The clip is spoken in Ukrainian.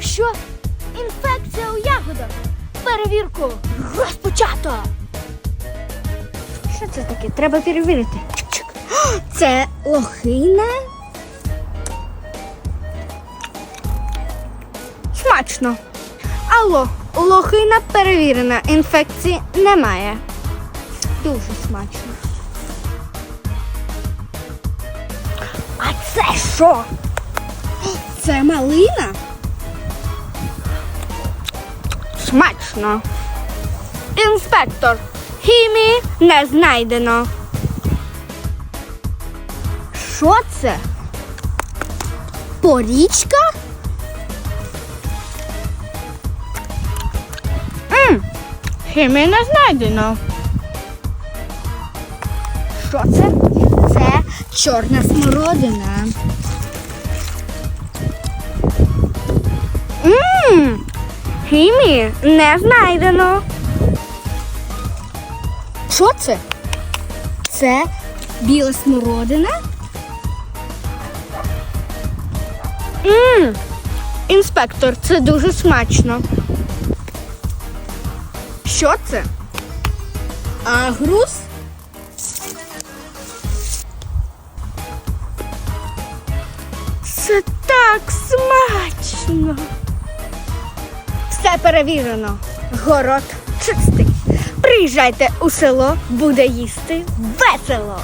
Що? Інфекція у ягодах. Перевірку розпочато. Що це таке? Треба перевірити. Це лохина. Смачно. Алло, лохина перевірена. Інфекції немає. Дуже смачно. А це що? Це малина? Смачно. Інспектор. Хімії не знайдено. Що це? Порічка? М, хімії не знайдено. Що це? Це чорна смородина. Мм, хімії не знайдено. Що це? Це біла смородина? Мм, інспектор, це дуже смачно. Що це? Агрус? Це так смачно. Все перевірено. Город чистий. Приїжджайте у село, буде їсти весело.